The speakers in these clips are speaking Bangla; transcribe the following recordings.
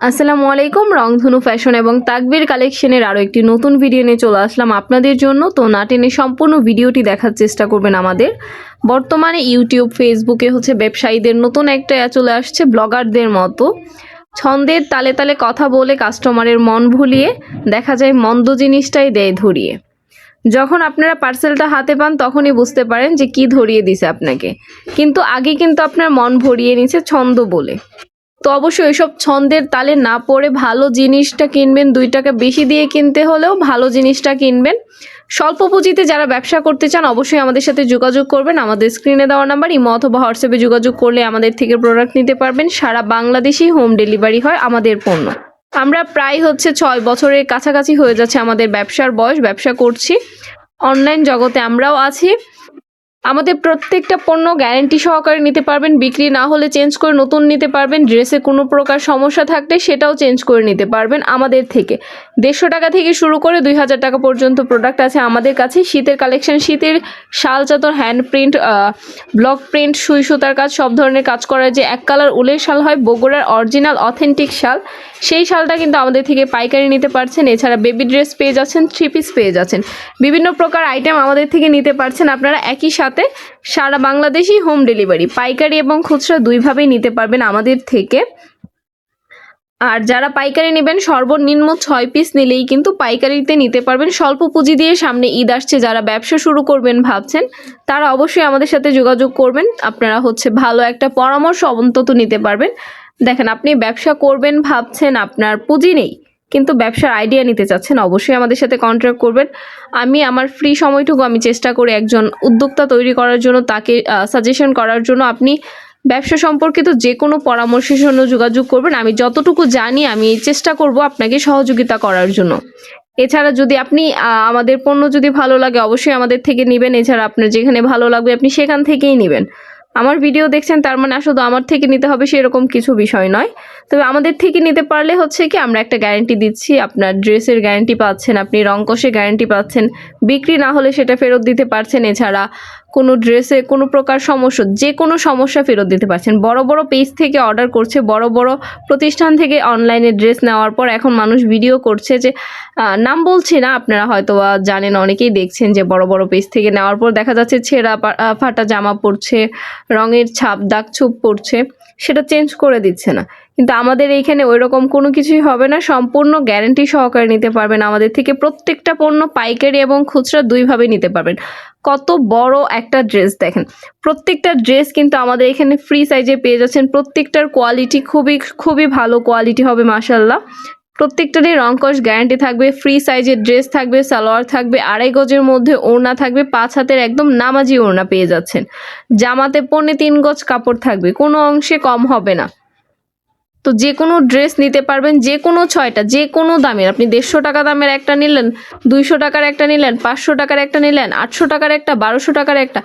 আসসালামু আলাইকুম, রংধনু ফ্যাশন এবং তাকবির কালেকশনের আরও একটি নতুন ভিডিও নিয়ে চলে আসলাম আপনাদের জন্য। তো না টেনে সম্পূর্ণ ভিডিওটি দেখার চেষ্টা করবেন আমাদের। বর্তমানে ইউটিউব, ফেসবুকে হচ্ছে ব্যবসায়ীদের নতুন একটা চলে আসছে ব্লগারদের মতো। ছন্দের তালে তালে কথা বলে কাস্টমারের মন ভুলিয়ে দেখা যায় মন্দ জিনিসটাই দেয় ধরিয়ে। যখন আপনারা পার্সেলটা হাতে পান তখনই বুঝতে পারেন যে কি ধরিয়ে দিছে আপনাকে। কিন্তু আগে কিন্তু আপনার মন ভরিয়ে নিছে ছন্দ বলে। তো অবশ্যই এসব ছন্দের তালে না পড়ে ভালো জিনিসটা কিনবেন দুই টাকা বেশি দিয়ে কিনতে হলেও ভালো জিনিসটা কিনবেন। স্বল্প পুঁজিতে যারা ব্যবসা করতে চান, অবশ্যই আমাদের সাথে যোগাযোগ করবেন। আমাদের স্ক্রিনে দেওয়া নাম্বার ইমো অথবা হোয়াটসঅ্যাপে যোগাযোগ করলে আমাদের থেকে প্রোডাক্ট নিতে পারবেন। সারা বাংলাদেশেই হোম ডেলিভারি হয় আমাদের পণ্য। আমরা প্রায় হচ্ছে ছয় বছরের কাছাকাছি হয়ে যাচ্ছে আমাদের ব্যবসার বয়স, ব্যবসা করছি। অনলাইন জগতে আমরাও আছি। আমাদের প্রত্যেকটা পণ্য গ্যারেন্টি সহকারে নিতে পারবেন, বিক্রি না হলে চেঞ্জ করে নতুন নিতে পারবেন ড্রেসে কোনো প্রকার সমস্যা থাকলে সেটাও চেঞ্জ করে নিতে পারবেন আমাদের থেকে। দেড়শো টাকা থেকে শুরু করে দুই হাজার টাকা পর্যন্ত প্রোডাক্ট আছে আমাদের কাছে। শীতের কালেকশন শীতের শাল চাদর হ্যান্ড প্রিন্ট ব্লক প্রিন্ট সুই সুতার কাজ, সব ধরনের কাজ করার যে এক কালার উলের শাল হয়, বগুড়ার অরিজিনাল অথেন্টিক শাল। সেই শালটা কিন্তু আমাদের থেকে পাইকারি নিতে পারছেন। এছাড়া বেবি ড্রেস পেয়ে যাচ্ছেন থ্রি পিস পেয়ে যাচ্ছেন। বিভিন্ন প্রকার আইটেম আমাদের থেকে নিতে পারছেন আপনারা একই সাথে। সারা বাংলাদেশই হোম ডেলিভারি পাইকারি এবং খুচরা দুইভাবেই নিতে পারবেন আমাদের থেকে। আর যারা পাইকারি নেবেন, সর্বনিম্ন ছয় পিস নিলেই কিন্তু পাইকারিতে নিতে পারবেন। স্বল্প পুঁজি দিয়ে সামনে ঈদ আসছে, যারা ব্যবসা শুরু করবেন ভাবছেন, তারা অবশ্যই আমাদের সাথে যোগাযোগ করবেন। আপনারা হচ্ছে ভালো একটা পরামর্শ অন্তত নিতে পারবেন। দেখেন, আপনি ব্যবসা করবেন, ভাবছেন আপনার পুঁজি নেই, কিন্তু ব্যবসার আইডিয়া নিতে চাচ্ছেন, অবশ্যই আমাদের সাথে কন্ট্যাক্ট করবেন। আমি আমার ফ্রি সময়টুকু আমি চেষ্টা করি একজন উদ্যোক্তা তৈরি করার জন্য, তাকে সাজেশন করার জন্য আপনি ব্যবসা সম্পর্কিত যে কোনো পরামর্শের জন্য যোগাযোগ করবেন। আমি যতটুকু জানি, আমি চেষ্টা করব আপনাকে সহযোগিতা করার জন্য। এছাড়া যদি আপনি আমাদের পণ্য যদি ভালো লাগে, অবশ্যই আমাদের থেকে নেবেন। এছাড়া আপনার যেখানে ভালো লাগবে, আপনি সেখান থেকেই নেবেন। আমার ভিডিও দেখছেন, তার মানে শুধু আমার থেকে নিতে হবে সেরকম কিছু বিষয় নয়। তবে আমাদের থেকে নিতে পারলে হচ্ছে কি, আমরা একটা গ্যারেন্টি দিচ্ছি, আপনার ড্রেসের গ্যারেন্টি পাচ্ছেন, আপনি রংকশে গ্যারেন্টি পাচ্ছেন, বিক্রি না হলে সেটা ফেরত দিতে পারছেন। এছাড়া কোনো ড্রেসে কোনো প্রকার সমস্যা, যে কোনো সমস্যা ফেরত দিতে পারছেন। বড় বড় পেজ থেকে অর্ডার করছে, বড় বড় প্রতিষ্ঠান থেকে অনলাইনে ড্রেস নেওয়ার পর এখন মানুষ ভিডিও করছে যে নাম বলছি না, আপনারা হয়তো জানেন, অনেকেই দেখছেন যে বড় বড় পেজ থেকে নেওয়ার পর দেখা যাচ্ছে ছেঁড়া ফাটা জামা পড়ছে রঙের ছাপ, দাগ, ছুপ পড়ছে সেটা চেঞ্জ করে দিচ্ছে না। কিন্তু আমাদের এইখানে ওই রকম কোনো কিছুই হবে না। সম্পূর্ণ গ্যারেন্টি সহকারে নিতে পারবেন। আমাদের থেকে প্রত্যেকটা পণ্য পাইকারি এবং খুচরা দুইভাবে নিতে পারবেন। কত বড় একটা ড্রেস দেখেন। প্রত্যেকটা ড্রেস কিন্তু আমাদের এখানে ফ্রি সাইজে পেয়ে যাচ্ছেন। প্রত্যেকটার কোয়ালিটি খুবই খুবই ভালো কোয়ালিটি হবে মাসাল্লাহ প্রত্যেকটারই রংকশ গ্যারান্টি থাকবে। ফ্রি সাইজের ড্রেস থাকবে, সালোয়ার থাকবে, আড়াই গজের মধ্যে ওড়না থাকবে, পাঁচ হাতের একদম নামাজি ওড়না পেয়ে যাচ্ছেন। জামাতে পৌনে তিন গজ কাপড় থাকবে। কোনো অংশে কম হবে না। তো যে কোনো ড্রেস নিতে পারবেন, যে কোনো ছয়টা, যে কোনো দামের। আপনি দেড়শো টাকা দামের একটা নিলেন, দুইশো টাকার একটা নিলেন, পাঁচশো টাকার একটা নিলেন, আটশো টাকার একটা, বারোশো টাকার একটা।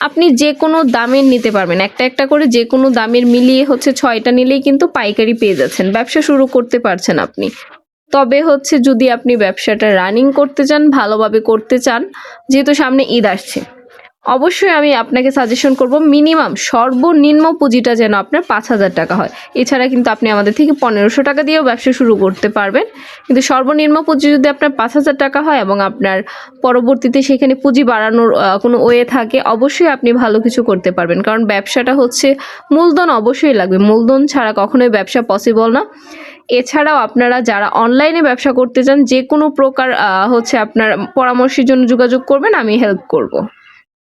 আপনি যে কোনো দামের নিতে পারবেন। একটা একটা করে যে কোনো দামের মিলিয়ে হচ্ছে ছয়টা নিলেই কিন্তু পাইকারি পেয়ে যাচ্ছেন। ব্যবসা শুরু করতে পারছেন আপনি। তবে হচ্ছে যদি আপনি ব্যবসাটা রানিং করতে চান, ভালোভাবে করতে চান, যেহেতু সামনে ঈদ আসছে। অবশ্যই আমি আপনাকে সাজেশন করব মিনিমাম সর্বনিম্ন পুঁজিটা যেন আপনার পাঁচ হাজার টাকা হয়। এছাড়া কিন্তু আপনি আমাদের থেকে পনেরোশো টাকা দিয়েও ব্যবসা শুরু করতে পারবেন। কিন্তু সর্বনিম্ন পুঁজি যদি আপনার পাঁচ হাজার টাকা হয় এবং আপনার পরবর্তীতে সেখানে পুঁজি বাড়ানোর কোনো ওয়ে থাকে, অবশ্যই আপনি ভালো কিছু করতে পারবেন। কারণ ব্যবসাটা হচ্ছে মূলধন অবশ্যই লাগবে। মূলধন ছাড়া কখনোই ব্যবসা পসিবল না। এছাড়াও আপনারা যারা অনলাইনে ব্যবসা করতে চান, যে কোনো প্রকার হচ্ছে আপনার পরামর্শের জন্য যোগাযোগ করবেন, আমি হেল্প করব।